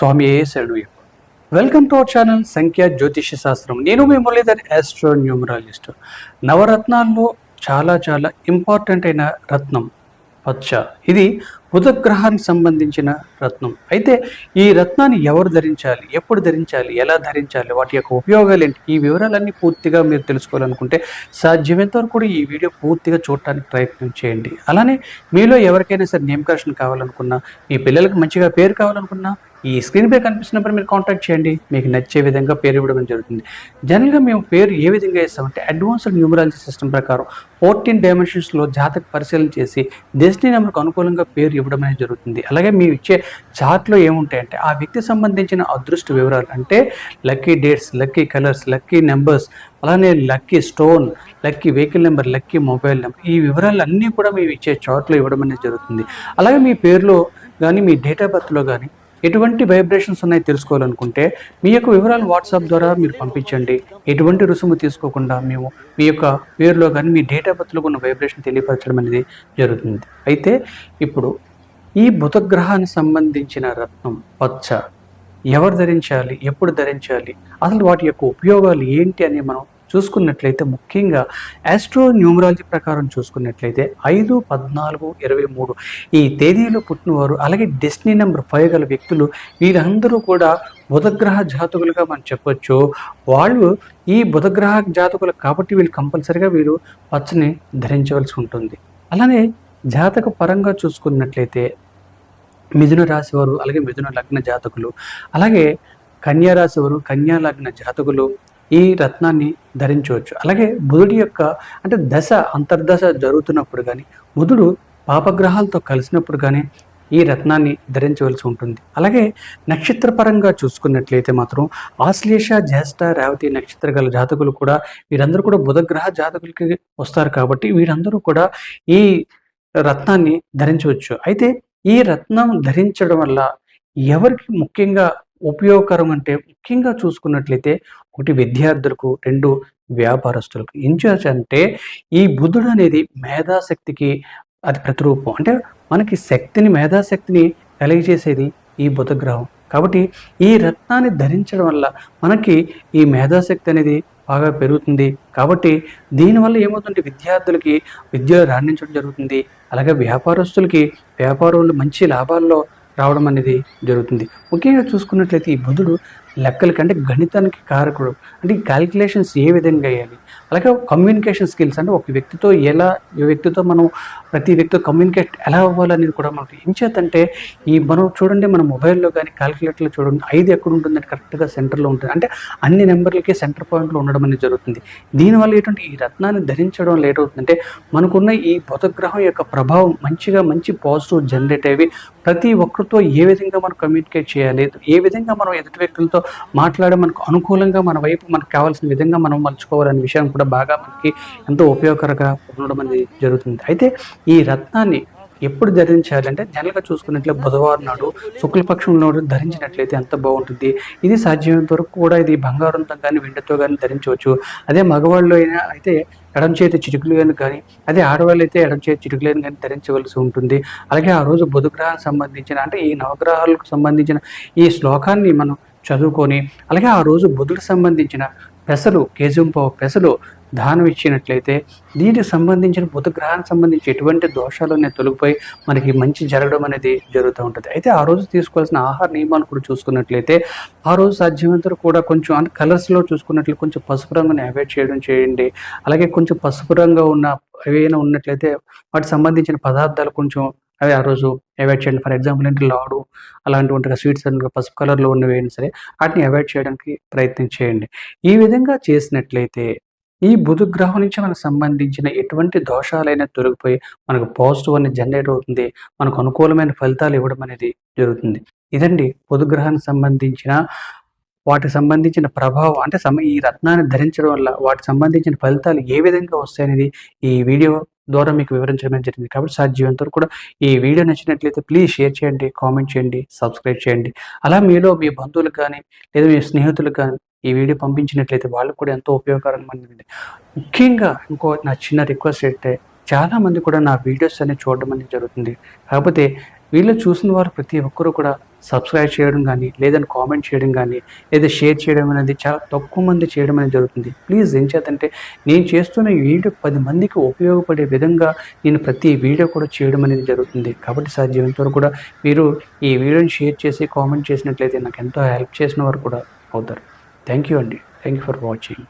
స్వామి ఏ శరణు welcome to our channel సంఖ్య జ్యోతిష శాస్త్రం నేను మీ మురళీధర్ ఆస్ట్రో న్యూమరాలజిస్ట్ నవరత్నాల్లో చాలా చాలా ఇంపార్టెంట్ అయిన రత్నం పచ్చ. ఇది బుధగ్రహానికి సంబంధించిన రత్నం. అయితే ఈ రత్నాన్ని ఎవరు ధరించాలి ఎప్పుడు ధరించాలి ఎలా ధరించాలి వాటి యొక్క ఉపయోగాలు ఏంటి? ఈ వివరాలన్నీ పూర్తిగా మీరు తెలుసుకోవాలనుకుంటే సాధ్యమైనంత వరకు కూడా ఈ వీడియో పూర్తిగా చూడటానికి ప్రయత్నం చేయండి. అలానే మీలో ఎవరికైనా సరే నేమకాషన్ కావాలనుకున్నా మీ పిల్లలకు మంచిగా పేరు కావాలనుకున్నా ఈ స్క్రీన్ పై కనిపిస్తున్నప్పుడు మీరు కాంటాక్ట్ చేయండి. మీకు నచ్చే విధంగా పేరు ఇవ్వడం జరుగుతుంది. జనరల్గా మేము పేరు ఏ విధంగా ఇస్తామంటే అడ్వాన్స్డ్ న్యూమరాలజీ సిస్టమ్ ప్రకారం ఫోర్టీన్ డైమెన్షన్స్లో జాతక పరిశీలన చేసి డెస్టినీ నెంబర్కి అనుకూలంగా పేరు ఇవ్వడం అనేది జరుగుతుంది. అలాగే మేము ఇచ్చే చార్ట్లో ఏముంటాయంటే ఆ వ్యక్తి సంబంధించిన అదృష్ట వివరాలు అంటే lucky dates lucky colours lucky numbers అలానే lucky stone lucky vehicle number lucky mobile number ఈ వివరాలు అన్నీ కూడా మేము ఇచ్చే చార్ట్లో ఇవ్వడం అనేది జరుగుతుంది. అలాగే మీ పేరులో కానీ మీ డేట్ ఆఫ్ బర్త్లో కానీ ఎటువంటి వైబ్రేషన్స్ ఉన్నాయి తెలుసుకోవాలనుకుంటే మీ యొక్క వివరాలు వాట్సాప్ ద్వారా మీరు పంపించండి. ఎటువంటి రుసుము తీసుకోకుండా మేము మీ యొక్క పేరులో కానీ మీ డేట్ ఆఫ్ బర్త్లో ఉన్న వైబ్రేషన్ తెలియపరచడం అనేది జరుగుతుంది. అయితే ఇప్పుడు ఈ బుధగ్రహానికి సంబంధించిన రత్నం పచ్చ ఎవరు ధరించాలి? ఎప్పుడు ధరించాలి? అసలు వాటి యొక్క ఉపయోగాలు ఏంటి అని మనం చూసుకున్నట్లయితే ముఖ్యంగా ఆస్ట్రో న్యూమరాలజీ ప్రకారం చూసుకున్నట్లయితే ఐదు పద్నాలుగు ఇరవై మూడు ఈ తేదీలో పుట్టినవారు అలాగే డెస్టినీ నెంబర్ ఫైవ్ గల వ్యక్తులు వీరందరూ కూడా బుధగ్రహ జాతకులుగా మనం చెప్పొచ్చు. వాళ్ళు ఈ బుధగ్రహ జాతకులు కాబట్టి వీళ్ళు కంపల్సరిగా వీరు పచ్చని ధరించవలసి ఉంటుంది. అలానే జాతక పరంగా చూసుకున్నట్లయితే మిథున రాశి వారు అలాగే మిథున లగ్న జాతకులు అలాగే కన్యా రాశి వారు కన్యా లగ్న జాతకులు ఈ రత్నాన్ని ధరించవచ్చు. అలాగే బుధుడి యొక్క అంటే దశ అంతర్దశ జరుగుతున్నప్పుడు కానీ బుధుడు పాపగ్రహాలతో కలిసినప్పుడు కానీ ఈ రత్నాన్ని ధరించవలసి ఉంటుంది. అలాగే నక్షత్రపరంగా చూసుకున్నట్లయితే మాత్రం ఆశ్లేష జ్యేష్ఠ రేవతి నక్షత్ర గల జాతకులు కూడా వీరందరూ కూడా బుధగ్రహ జాతకులకి వస్తారు కాబట్టి వీరందరూ కూడా ఈ రత్నాన్ని ధరించవచ్చు. అయితే ఈ రత్నం ధరించడం వల్ల ఎవరికి ముఖ్యంగా ఉపయోగకరం అంటే ముఖ్యంగా చూసుకున్నట్లయితే ఒకటి విద్యార్థులకు రెండు వ్యాపారస్తులకు. ఇన్ఛార్జ్ అంటే ఈ బుద్ధుడు అనేది మేధాశక్తికి అది ప్రతిరూపం. అంటే మనకి శక్తిని మేధాశక్తిని కలిగజేసేది ఈ బుధగ్రహం. కాబట్టి ఈ రత్నాన్ని ధరించడం వల్ల మనకి ఈ మేధాశక్తి అనేది బాగా పెరుగుతుంది. కాబట్టి దీనివల్ల ఏమవుతుంటే విద్యార్థులకి విద్య రాణించడం జరుగుతుంది. అలాగే వ్యాపారస్తులకి వ్యాపారంలో మంచి లాభాల్లో రావడం అనేది జరుగుతుంది. ముఖ్యంగా చూసుకున్నట్లయితే ఈ బుధుడు లెక్కల కంటే గణితానికి కారకుడు. అంటే ఈ క్యాలిక్యులేషన్స్ ఏ విధంగా వేయాలి అలాగే కమ్యూనికేషన్ స్కిల్స్ అంటే ఒక వ్యక్తితో ఎలా ఈ వ్యక్తితో మనం ప్రతి వ్యక్తితో కమ్యూనికేట్ ఎలా అవ్వాలనేది కూడా మనకు ఏం చేతంటే ఈ మనం చూడండి మన మొబైల్లో కానీ క్యాలిక్యులేటర్లో చూడండి ఐదు ఎక్కడ ఉంటుందంటే కరెక్ట్గా సెంటర్లో ఉంటుంది. అంటే అన్ని నెంబర్లకి సెంటర్ పాయింట్లో ఉండడం అనేది జరుగుతుంది. దీనివల్ల ఏంటంటే ఈ రత్నాన్ని ధరించడం లేట్ అవుతుందంటే మనకున్న ఈ బుధగ్రహం యొక్క ప్రభావం మంచిగా మంచి పాజిటివ్ జనరేట్ అయ్యి ప్రతి ఒక్కరితో ఏ విధంగా మనం కమ్యూనికేట్ చేయాలి ఏ విధంగా మనం ఎదుటి వ్యక్తులతో మాట్లాడే మనకు అనుకూలంగా మన వైపు మనకు కావాల్సిన విధంగా మనం మలుచుకోవాలనే విషయం కూడా బాగా మనకి ఎంతో ఉపయోగకరంగా ఉండడం అనేది జరుగుతుంది. అయితే ఈ రత్నాన్ని ఎప్పుడు ధరించాలంటే జనరల్గా చూసుకున్నట్లే బుధవారం నాడు శుక్లపక్షం నాడు ధరించినట్లయితే ఎంత బాగుంటుంది. ఇది సాధ్యమైనంత వరకు కూడా ఇది బంగారంతో కానీ వెండితో కానీ ధరించవచ్చు. అదే మగవాళ్ళు అయినా అయితే ఎడం చేతి చిరుకులు కానీ అదే ఆడవాళ్ళు అయితే ఎడం చేతి చిరుకులను కానీ ధరించవలసి ఉంటుంది. అలాగే ఆ రోజు బుధగ్రహానికి సంబంధించిన అంటే ఈ నవగ్రహాలకు సంబంధించిన ఈ శ్లోకాన్ని మనం చదువుకొని అలాగే ఆ రోజు బుధుడికి సంబంధించిన పెసలు కేజంపో పెసలు దానం ఇచ్చినట్లయితే దీనికి సంబంధించిన బుధగ్రహానికి సంబంధించి ఎటువంటి దోషాలు అనేవి తొలగిపోయి మనకి మంచి జరగడం అనేది జరుగుతూ ఉంటుంది. అయితే ఆ రోజు తీసుకోవాల్సిన ఆహార నియమాలు కూడా చూసుకున్నట్లయితే ఆ రోజు సాధ్యమైనంత కూడా కొంచెం అంటే కలర్స్లో చూసుకున్నట్లు కొంచెం పసుపు రంగుని అవాయిడ్ చేయడం చేయండి. అలాగే కొంచెం పసుపు రంగు ఉన్న ఏవైనా ఉన్నట్లయితే వాటికి సంబంధించిన పదార్థాలు కొంచెం అవి ఆ రోజు అవాయిడ్ చేయండి. ఫర్ ఎగ్జాంపుల్ ఏంటి? లాడు అలాంటి ఉంటాయి స్వీట్స్ అండ్ పసుపు కలర్లో ఉన్నవి అయినా సరే వాటిని అవాయిడ్ చేయడానికి ప్రయత్నం చేయండి. ఈ విధంగా చేసినట్లయితే ఈ బుధ గ్రహం నుంచి మనకు సంబంధించిన ఎటువంటి దోషాలైనా తొలగిపోయి మనకు పాజిటివ్ అనేది జనరేట్ అవుతుంది. మనకు అనుకూలమైన ఫలితాలు ఇవ్వడం అనేది జరుగుతుంది. ఇదండి బుధ గ్రహానికి సంబంధించిన వాటికి సంబంధించిన ప్రభావం. అంటే సమ ఈ రత్నాన్ని ధరించడం వల్ల వాటికి సంబంధించిన ఫలితాలు ఏ విధంగా వస్తాయనేది ఈ వీడియో ద్వారా మీకు వివరించడం జరిగింది. కాబట్టి సాధ్యమైనంత వరకు కూడా ఈ వీడియో నచ్చినట్లయితే ప్లీజ్ షేర్ చేయండి కామెంట్ చేయండి సబ్స్క్రైబ్ చేయండి. అలా మీలో మీ బంధువులకు కానీ లేదా మీ స్నేహితులకు కానీ ఈ వీడియో పంపించినట్లయితే వాళ్ళకు కూడా ఎంతో ఉపయోగకరంగా ముఖ్యంగా ఇంకో నా చిన్న రిక్వెస్ట్ అయితే చాలామంది కూడా నా వీడియోస్ అనేవి చూడడం అనేది జరుగుతుంది. కాకపోతే వీళ్ళు చూసిన వారు ప్రతి ఒక్కరూ కూడా సబ్స్క్రైబ్ చేయడం కానీ లేదని కామెంట్ చేయడం కానీ లేదా షేర్ చేయడం అనేది చాలా తక్కువ మంది చేయడం అనేది జరుగుతుంది. ప్లీజ్ ఏం చేతంటే నేను చేస్తున్న ఈ వీడియో పది మందికి ఉపయోగపడే విధంగా నేను ప్రతి వీడియో కూడా చేయడం అనేది జరుగుతుంది. కాబట్టి సాధ్యమైనంత వరకు కూడా మీరు ఈ వీడియోని షేర్ చేసి కామెంట్ చేసినట్లయితే నాకు ఎంతో హెల్ప్ చేసిన వారు కూడా అవుతారు. థ్యాంక్ యూ అండి. Thank you for watching